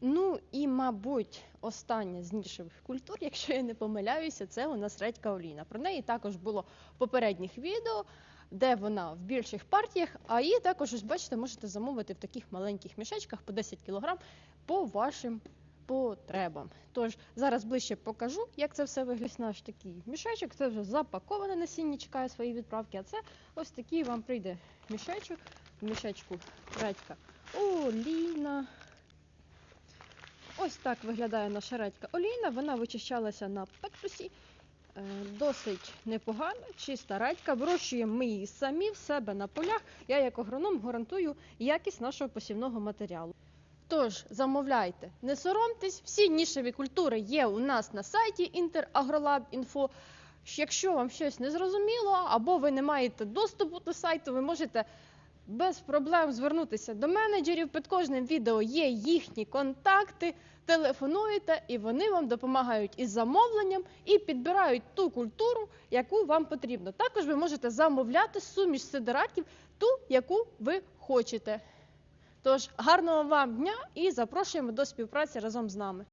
Ну і, мабуть, остання з нішевих культур, якщо я не помиляюся, це у нас редька олійна. Про неї також було в попередніх відео, де вона в більших партіях, а її також, ось бачите, можете замовити в таких маленьких мішечках по 10 кг по вашим потребам. Тож зараз ближче покажу, як це все виглядає. Наш такий мішечок, це вже запаковане насіння, чекає свої відправки. А це ось такий вам прийде мішечок. В мішечку редька олійна. Ось так виглядає наша редька олійна. Вона вичищалася на пектусі. Е, Досить непогано, чиста редька. Вирощуємо ми її самі в себе на полях. Я, як агроном, гарантую якість нашого посівного матеріалу. Тож замовляйте, не соромтесь, всі нішеві культури є у нас на сайті interagrolab.info. Якщо вам щось не зрозуміло, або ви не маєте доступу до сайту, ви можете без проблем звернутися до менеджерів. Під кожним відео є їхні контакти. Телефонуєте, і вони вам допомагають із замовленням і підбирають ту культуру, яку вам потрібно. Також ви можете замовляти суміш сидератів, ту, яку ви хочете. Тож гарного вам дня і запрошуємо до співпраці разом з нами.